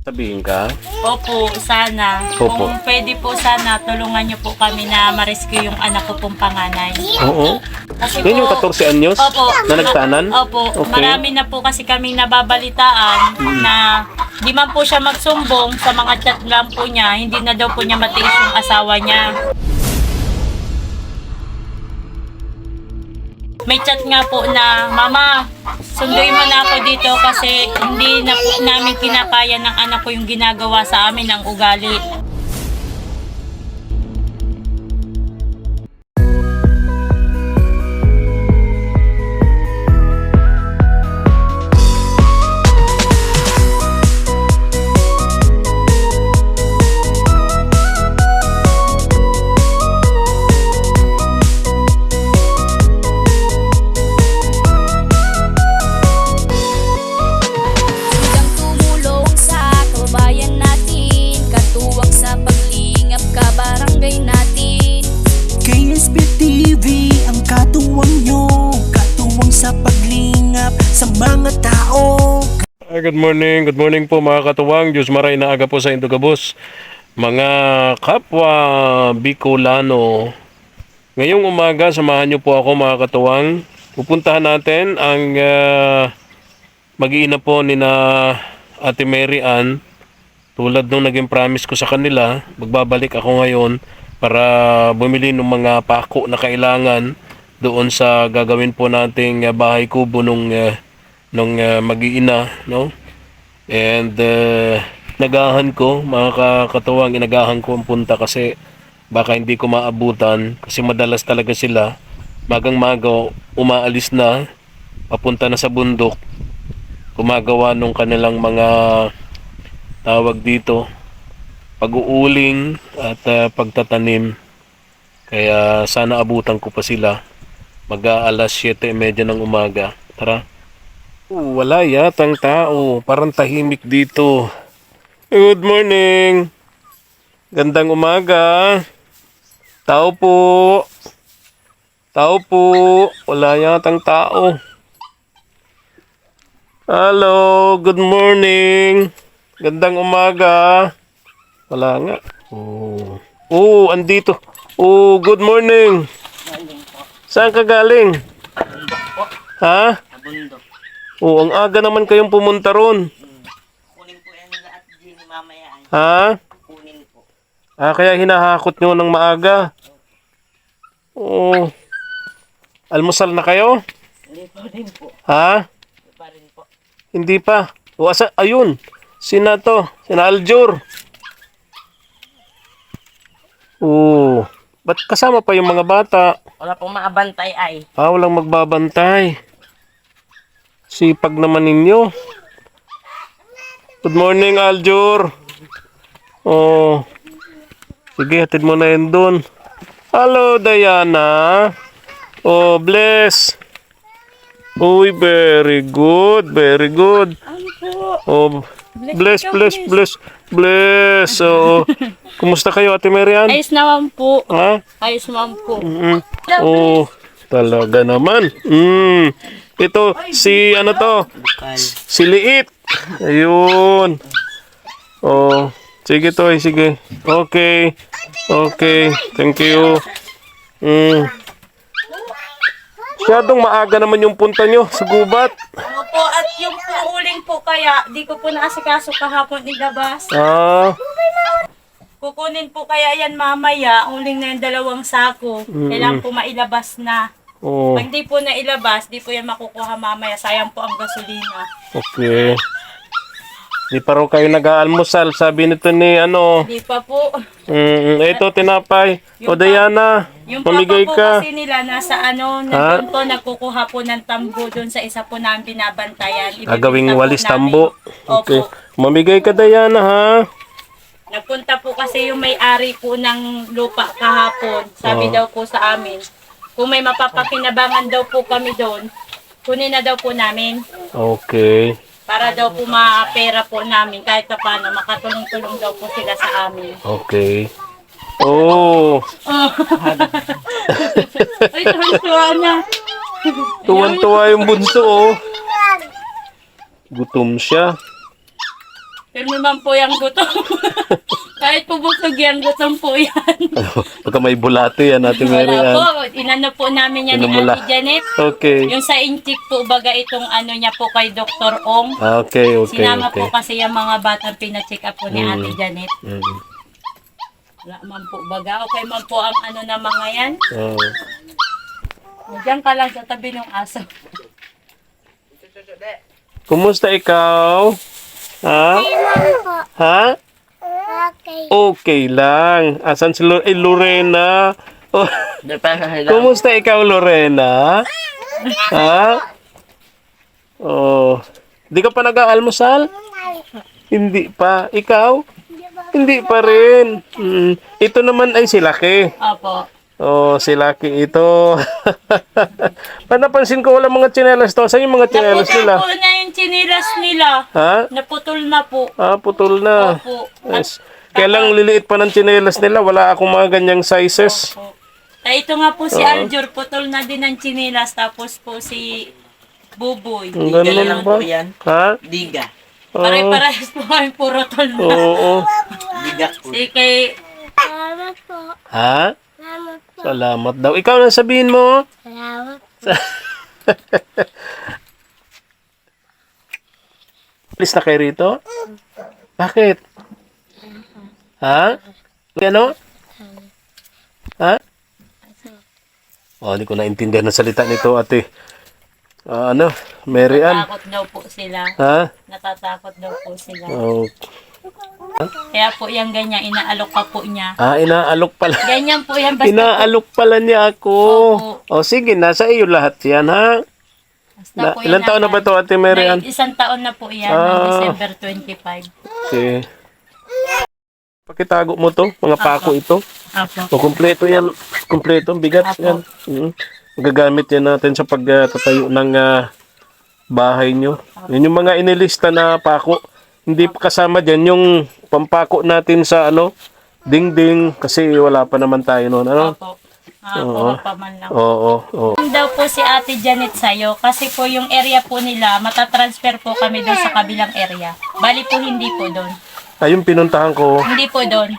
Sabihin ka? Opo, sana. Opo. Kung pwede po sana, tulungan niyo po kami na ma-rescue yung anak ko pong panganay. Oo. Kasi Yan yung 14 anyos Opo. na nagtanan? Opo. Okay. Marami na po kasi kaming nababalitaan na di man po siya magsumbong sa mga chat lang po niya, hindi na daw po niya matiis yung asawa niya. May chat nga po na, Mama, sunduin mo na ako dito kasi hindi na po namin kinakaya ng anak ko yung ginagawa sa amin ng ugali. Good morning, good morning po mga katuwang. Diyos maray na aga po sa Indogabos. Mga kapwa Bicolano. Ngayong umaga, samahan niyo po ako mga katuwang. Pupuntahan natin ang uh, mag-iina po ni na Ate Mary Ann. Tulad nung naging promise ko sa kanila, magbabalik ako ngayon para bumili ng mga pako na kailangan doon sa gagawin po nating uh, bahay kubo nung uh, nung uh, mag-iina, no? And uh, nagahan ko, mga kakatuwang, inagahan ko ang punta kasi baka hindi ko maabutan kasi madalas talaga sila magang maga umaalis na papunta na sa bundok gumagawa nung kanilang mga tawag dito pag-uuling at uh, pagtatanim. Kaya sana abutan ko pa sila. Mag alas 7.30 ng umaga. Tara wala yatang tao. Parang tahimik dito. Good morning. Gandang umaga. Tao po. Tao po. Wala yatang tao. Hello. Good morning. Gandang umaga. Wala nga. Oh. Oh, andito. Oh, good morning. Saan ka galing? Ha? Oo, ang aga naman kayong pumunta ron. Kunin po yan lahat din mamaya. ay Ha? Kunin po. Ah, kaya hinahakot nyo ng maaga. Oo. Almusal na kayo? Hindi po rin po. Ha? Hindi pa rin po. Hindi pa. O, asa, ayun. Sina to? Sina Aljur. Oo. Ba't kasama pa yung mga bata? Wala pong maabantay ay. Ah, walang magbabantay. Sipag naman ninyo. Good morning, Aljur. Oh. Sige, hatid mo na yun dun. Hello, Diana. Oh, bless. Uy, very good, very good. Oh, bless, bless, bless, bless. Oh, kumusta kayo, Ate Marian? Ayos naman po. Ha? Ayos naman po. Mm. Oh, talaga naman. Mm. Ito, si ano to? Si Liit. Ayun. Oh, sige to, sige. Okay. Okay, thank you. Mm. Masyadong maaga naman yung punta nyo sa gubat. Opo, at yung uuling po kaya, di ko po naasikaso kahapon ilabas. Ah, Kukunin po kaya yan mamaya, uling na yung dalawang sako. Kailangan po mailabas na. Oh, Pag di po nailabas, di po yan makukuha mamaya. Sayang po ang gasolina. okay. Di pa raw kayo nag-aalmusal, sabi nito ni ano. Di pa po. Mm, ito, tinapay. O, Diana, Yung papa mamigay po ka. kasi nila nasa ano, nandun po, nagkukuha po ng tambo doon sa isa po namin binabantayan. Ibibenta Gagawing po walis namin. tambo. Okay. Opo. Mamigay ka, Diana, ha? Nagpunta po kasi yung may-ari po ng lupa kahapon. Oh. Sabi daw po sa amin, kung may mapapakinabangan daw po kami doon, kunin na daw po namin. Okay. Para daw po mapera po namin kahit pa paano makatulong-tulong daw po sila sa amin. Okay. Oh, Ay, tuwan na. tuwan-tuwa yung bunso, oh. Gutom siya. Pero naman po yung gutom. Kahit po busog yan, gutom po yan. Pagka may bulato yan, Ate Mary Wala Ann. po. Inano po namin yan ni. Ate Janet. Okay. Yung sa inchik po, baga itong ano niya po kay Dr. Ong. Ah, Okay, okay, Sinama okay. po kasi yung mga batang pina-check up po ni Mm. Ate Janet. Mm. Wala man po baga. Okay man po ang ano na mga yan. Oh. Diyan ka lang sa tabi ng aso. Kumusta ikaw? Ha? Ha? Okay. Okay lang. Asan si Lor- eh, Lorena? Oh, kumusta ikaw, Lorena? Ha? Oh. Di ka pa nag-aalmusal? Hindi pa. Ikaw? Hindi pa rin. Mm. Ito naman ay si Laki. Opo. Oh, si Lucky ito. Panapansin ko wala mga tsinelas to. Saan yung mga tsinelas Naputol nila? po na yung chinilas nila. Ha? Naputol na po. Ah, putol na. Opo. Yes. Kaya lang liliit pa ng tsinelas nila. Wala akong mga ganyang sizes. Opo. Ay, ito nga po si Aljur, putol na din ang chinilas. Tapos po si Buboy. Ang Diga ganun lang ba? po yan. Ha? Diga. Pare-parehas po kami puro tol na. Oo. Diga po. Si kay... Ha? Salamat daw. Ikaw na sabihin mo. Salamat Alis na kayo rito? Bakit? Ha? Ano? Ha? Oh, hindi ko naintindihan ang salita nito, ate. Ah, ano? Mary Ann. Natatakot daw po sila. Ha? Natatakot daw po sila. Oh. Kaya po yung ganyan, inaalok pa po niya. Ah, inaalok pala. Ganyan po yan. Basta, Inaalok pala niya ako. Opo. O sige, nasa iyo lahat yan, ha? basta Na, po ilan yan taon na ba to, ate Mary Ann? Isang taon na po yan, Ah. December 25. Okay. Pakitago mo to, mga pako ito. Apo. O, kumpleto yan. Kumpleto, bigat Apo. yan. Mm. Gagamit yan natin sa pagtatayo ng ah, bahay nyo. Yun yung mga inilista na pako. Hindi pa kasama dyan yung pampako natin sa ano, dingding kasi wala pa naman tayo noon. Ano? Apo. Ako pa man lang. Oo, oo. Yung daw po si Ate Janet sa'yo kasi po yung area po nila, matatransfer po kami doon sa kabilang area. Bali po hindi po doon. Ayun pinuntahan ko. Hindi po doon.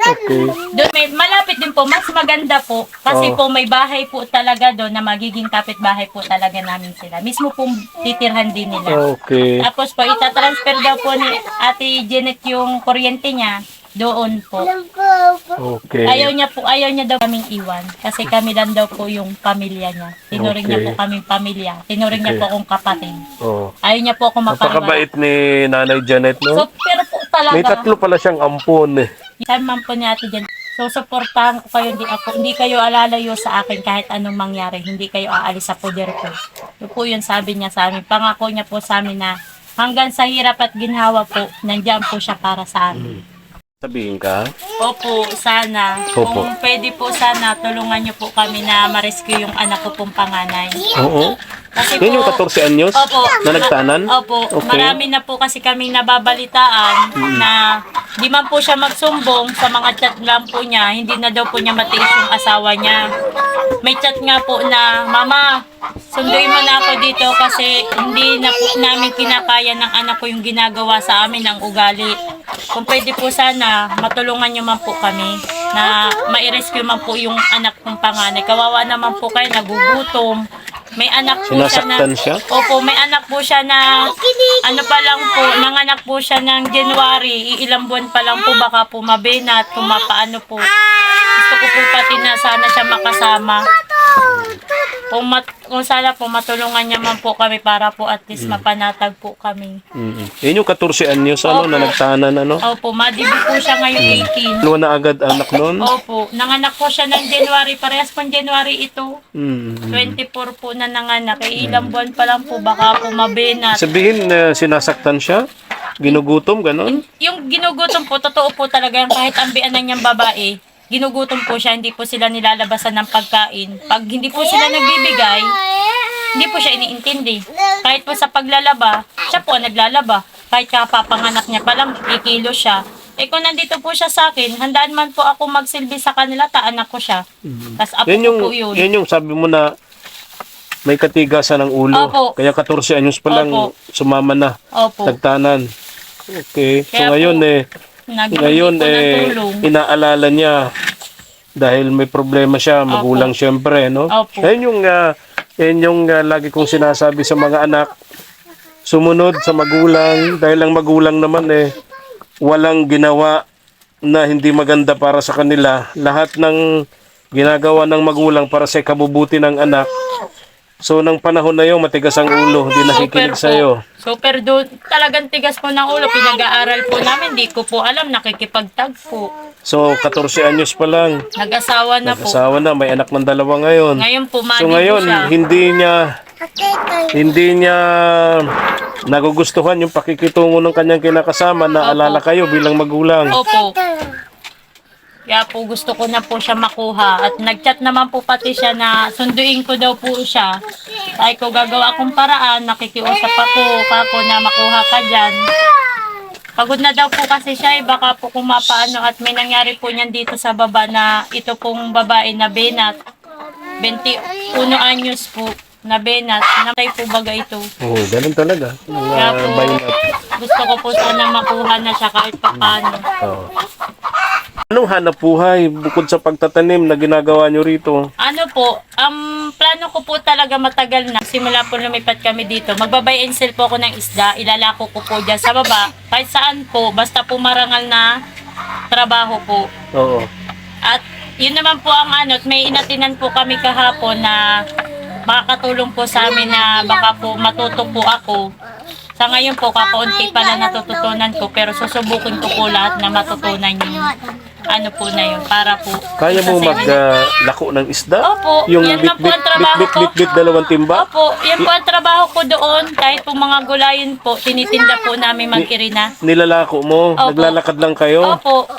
Okay. Doon may malapit din po, mas maganda po kasi Oo. po may bahay po talaga doon na magiging kapitbahay po talaga namin sila. Mismo pong titirhan din nila. Okay. Tapos po itatransfer daw po ni Ate Janet yung kuryente niya doon po. Okay. Ayaw niya po, ayaw niya daw kaming iwan kasi kami lang daw po yung pamilya niya. Tinuring niya po Okay. kaming pamilya. Tinuring niya Okay. po akong kapatid. Oh. Ayaw niya po ako. Napakabait ni Nanay Janet, So, no? pero po talaga, May tatlo pala siyang ampon eh. Sabi man po ni Ate Jan, so suportahan ko kayo, hindi ako, hindi kayo alalayo sa akin kahit anong mangyari, hindi kayo aalis sa poder ko. Yun po yun sabi niya sa amin. Pangako niya po sa amin na hanggang sa hirap at ginhawa po, nandiyan po siya para sa amin. Sabihin ka. Opo, sana. Opo. Kung pwede po sana, tulungan niyo po kami na ma-rescue yung anak ko pong panganay. Oo. Kasi Yan yung 14 anyos Opo. na nagtanan? Opo. Okay. Marami na po kasi kaming nababalitaan na di man po siya magsumbong sa mga chat lang po niya, hindi na daw po niya matiis yung asawa niya. May chat nga po na, Mama, sunduin mo na ako dito kasi hindi na po namin kinakaya ng anak ko yung ginagawa sa amin ng ugali. Kung pwede po sana, matulungan niyo man po kami na ma-rescue man po yung anak kong panganay. Kawawa naman po kayo, nagugutom. May anak po siya na... Sinasaktan siya? Opo, may anak po siya na... Ano pa lang po, nanganak po siya ng January. Ilang buwan pa lang po, baka po mabinat, kung mapaano po. Gusto ko po pati na sana siya makasama. Kung, mat, kung sana po matulungan niya man po kami para po at least mapanatag po kami. Mm-mm. Yung 14 anyos ano, Opo. na nagtanan ano. Opo, madibi po siya ngayon 18. Dalawa na agad anak nun. Opo, nanganak po siya ng January. Parehas pang January ito. Mm. 24 po na nanganak. Eh, ilang buwan pa lang po, baka po mabinat. Sabihin na sinasaktan siya? Ginugutom, ganon? Yung ginugutom po, totoo po talaga yan. Kahit ang bianan niyang babae, ginugutom po siya, hindi po sila nilalabasan ng pagkain. Pag hindi po sila nagbibigay, hindi po siya iniintindi. Kahit po sa paglalaba, siya po naglalaba. Kahit kapapanganak niya pa lang, kikilo siya. Eh kung nandito po siya sa akin, handaan man po ako magsilbi sa kanila, ta anak ko siya. Tapos apo Yan ko yung, po yun. yan yung sabi mo na may katigasan ng ulo. Opo. Kaya 14 anyos pa lang Opo. sumama na. Opo. Nagtanan. Okay. So Kaya po, ngayon eh, Naghingi ngayon eh, inaalala niya dahil may problema siya, magulang siyempre, no? Opo. Yan yung, ah, yan yung ah, lagi kong sinasabi sa mga anak, sumunod sa magulang, dahil ang magulang naman eh, walang ginawa na hindi maganda para sa kanila. Lahat ng ginagawa ng magulang para sa kabubuti ng anak. So, nang panahon na yun, matigas ang ulo, hindi nakikinig Super sa'yo. po. Super do, talagang tigas po ng ulo. Pinag-aaral po namin, di ko po alam, nakikipagtag po. So, 14 anyos pa lang. Nag-asawa na po. Asawa na, may anak ng dalawa ngayon. Ngayon po, mali So po ngayon, siya. hindi niya hindi niya nagugustuhan yung pakikitungo ng kanyang kinakasama na alala kayo bilang magulang. Opo. Kaya po gusto ko na po siya makuha. At nag-chat naman po pati siya na sunduin ko daw po siya. Ay ko gagawa akong paraan, nakikiusap ako, kako na makuha ka dyan. Pagod na daw po kasi siya, eh, baka po kung mapaano at may nangyari po niyan dito sa baba na ito pong babae na Benat. 21 anyos po na Benat. Namatay po baga ito. Oo, oh, ganun talaga. Kaya po, gusto ko po sana makuha na siya kahit paano. Oo. Anong hanap buhay bukod sa pagtatanim na ginagawa nyo rito? Ano po, ang plano ko po talaga matagal na. Simula po lumipat kami dito. Magbabay and sell po ako ng isda. Ilalako ko po dyan sa baba. Kahit saan po, basta po marangal na trabaho po. Oo. At yun naman po ang ano, may inatinan po kami kahapon na makakatulong po sa amin na baka po matuto po ako. Sa ngayon po, kakaunti pa na natututunan ko pero susubukin ko po lahat na matutunan yung ano po na yun para po Kaya mo sa inyo. maglako ng isda? Opo, Yung yan lang po ang trabaho bit-bit, ko. bit-bit, dalawang timba? Opo, yan po ang trabaho ko doon. Kahit po mga gulayin po, tinitinda po namin mag-irina. Nilalako mo? Opo. Naglalakad lang kayo? Opo,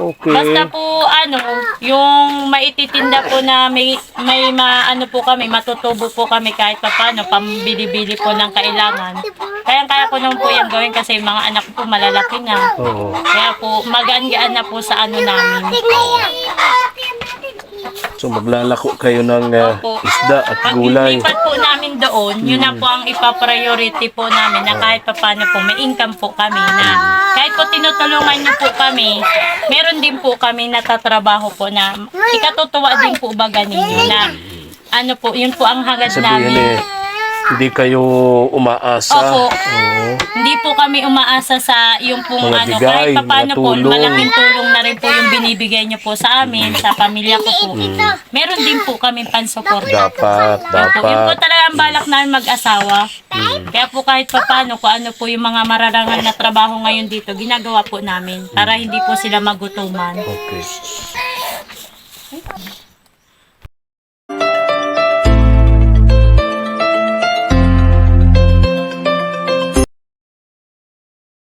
Okay. basta po ano, yung maititinda po na may, may ma, ano po kami, matutubo po kami kahit pa paano, pambili-bili po ng kailangan. Kaya kaya ko naman po yung gawin kasi yung mga anak ko malalaki na. Oo. Kaya po, magaan-gaan na po sa ano namin. So maglalako kayo ng Opo. isda at Pag gulay. ilipat po namin doon, yun na po ang ipapriority po namin na kahit pa paano po, may income po kami na kahit po tinutulungan niyo po kami, meron din po kami natatrabaho po na ikatutuwa din po baga ninyo na ano po, yun po ang hangad Sabihin namin. eh, hindi kayo umaasa. Opo. Oo. Hindi po kami umaasa sa yung pong Mga ano, bigay, kahit pa paano mga po, tulong. malaking tulong na rin po yung binibigay niyo po sa amin, sa pamilya ko po. Meron din po kami pansuporta. Dapat, Opo, yun po dapat. talaga ang balak namin mag-asawa. Kaya po kahit pa paano, kung ano po yung mga mararangal na trabaho ngayon dito, ginagawa po namin para hindi po sila magutuman. Okay.